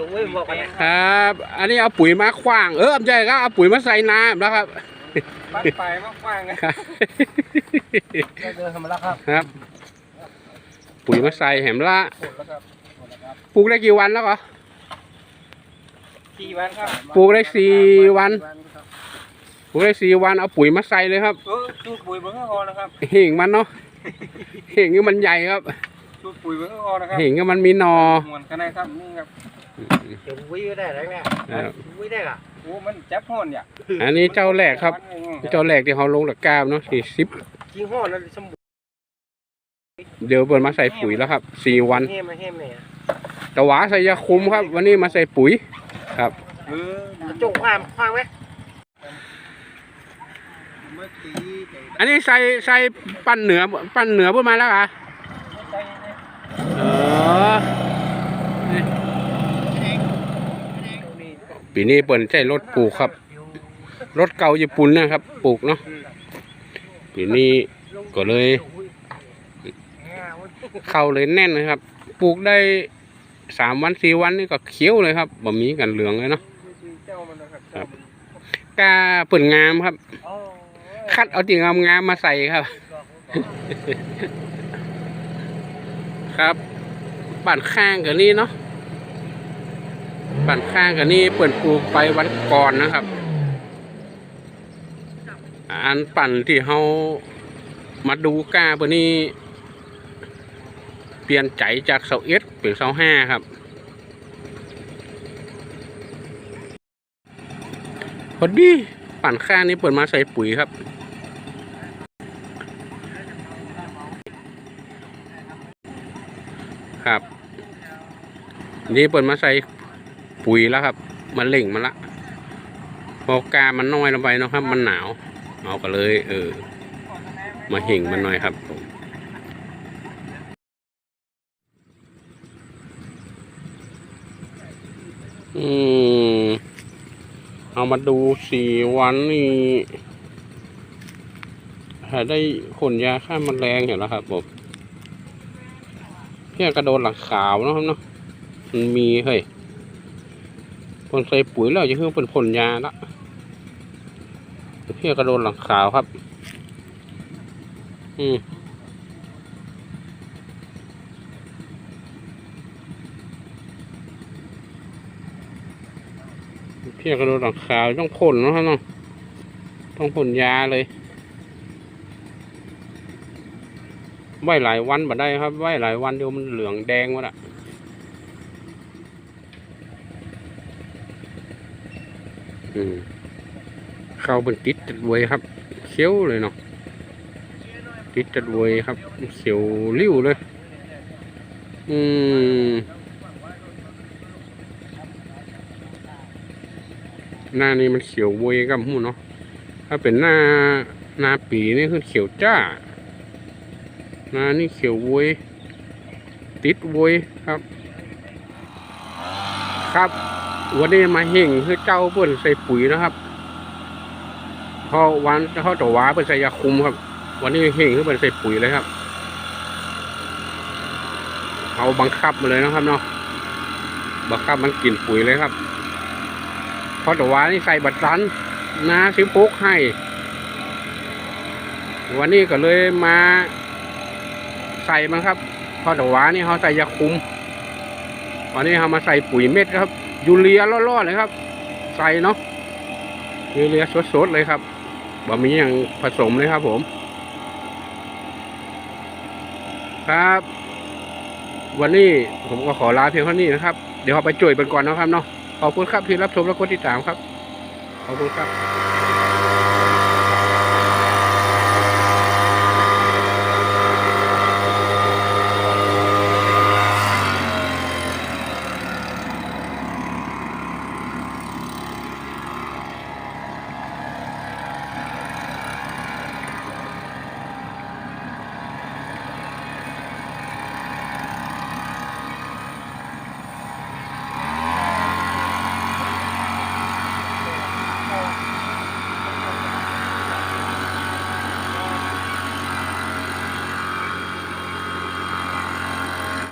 จุงไว้บอกไปครับ อันนี้เอาปุ๋ยมาขว้าง เออไม่ใช่ครับเอาปุ๋ยมาใส่น้ำแล้วครับปั้นไปมากว้างเลยครับเดินทำมาแล้วครับครับ ปุ๋ยมาใส่แหมละหมดแล้วครับหมดแล้วครับปลูกได้กี่วันแล้วก็สี่วันครับ ปลูกได้สี่วันครับปลูกได้สี่วันเอาปุ๋ยมาใส่เลยครับเออสูตรปุ๋ยเบิ้งก็พอนะครับเห่งมันเนาะเห่งนี่มันใหญ่ครับสูตรปุ๋ยเบิ้งก็พอนะครับเห่งนี่มันมีหนอมวนกันได้ครับนี่ครับ จุงวิ่งได้แล้วเนี่ยครับวิ่งได้อะโอ้มันจับห่อนเนี่ยอันนี้เจ้าแรกครับ เจ้าแรกที่เขาลงตะกร้าเนาะสี่สิบจริงห่อนั่นสมบูรณ์เดี๋ยวเปิดมาใส่ปุ๋ยแล้วครับสี่วันเฮ้มมาเฮ้มเนี่ยตะหวาใส่ยาคุมครับ วันนี้มาใส่ปุ๋ยครับเออจุงความคว้างไหมเมื่อกี้ไก่อันนี้ใส่ใส่ปั้นเหนือปั้นเหนือเพิ่มมาแล้วอะไก่เนี่ยเออ ปีนี้เปิดใช้รถปลูกครับ รถเก่าญี่ปุ่นนะครับ ปลูกเนาะปีนี้ก็เลย เข้าเลยแน่นนะครับ ปลูกได้สามวันสี่วันนี่ก็เขียวเลยครับบ่มีกันเหลืองเลยเนาะครับกาเปิดงามครับ คัดเอาที่งามงามมาใส่ครับ ครับบ้านข้างกับนี่เนาะ บ้านข้างกับนี่เปิดปลูกไปวันก่อนนะครับ อันปั่นที่เขามาดูกาปนี้เปลี่ยนใจจากเสาเอสเป็นเสาห้าครับ พอดีปั่นข้างนี้เปิดมาใส่ปุ๋ยครับครับ นี่เปิดมาใส่ ปุ๋ยแล้วครับ มันเล่งมันละพอกามันน้อยลงไปนะครับ มันหนาวเอาก็เลย เออ มาเห่งมันหน่อยครับผมอืมเอามาดูสี่วันนี่หาได้ขนยาฆ่าแมลงเห็นแล้วครับผมเพี้ยกระโดนหลังขาวนะครับเนาะมันมีเฮ้ย คนใส่ปุ๋ยแล้วจะเพิ่งเป็นผลยาละเพี้ยกระโดนหลังขาวครับ อืมเพี้ยกระโดนหลังขาวต้องพ่นนะครับเนาะต้องพ่นยาเลยไว้หลายวันบ่ได้ครับไว้หลายวันเดี๋ยวมันเหลืองแดงหมดอะ อืมเข้าเป็นติดจัดเวยครับเขียวเลยเนาะติดจัดเวยครับเขียวริ้วเลย อืมหน้านี้มันเขียวเวยกับหูเนาะถ้าเป็นหน้าหน้าปีนี่คือเขียวจ้าหน้านี่เขียวโวยติดโวยครับ ครับ วันนี้มาเห่งคือเจ้าเปิ้นใส่ปุ๋ยนะครับพอวันเขาต่อว้าเปิ้นใส่ยาคุมครับ วันนี้เห่งคือเปิ้นใส่ปุ๋ยเลยครับเอาบังคับมาเลยนะครับเนาะบังคับมันกินปุ๋ยเลยครับเพอต่อว้านี่ใส่บัตรสันนาสิพุกให้ วันนี้ก็เลยมาใส่มันครับพอดหวานี่เขาใส่ยาคุม วันนี้เขามาใส่ปุ๋ยเม็ดครับยูเรียล่อๆเลยครับ ใส่เนาะยูเรียสดๆเลยครับบะมีอย่างผสมเลยครับผม ครับ วันนี้ผมก็ขอลาเพียงเท่านี้นะครับ เดี๋ยวเราไปจ่วยกันก่อนนะครับเนาะขอบคุณครับที่รับชมและกดติดตามครับ ขอบคุณครับ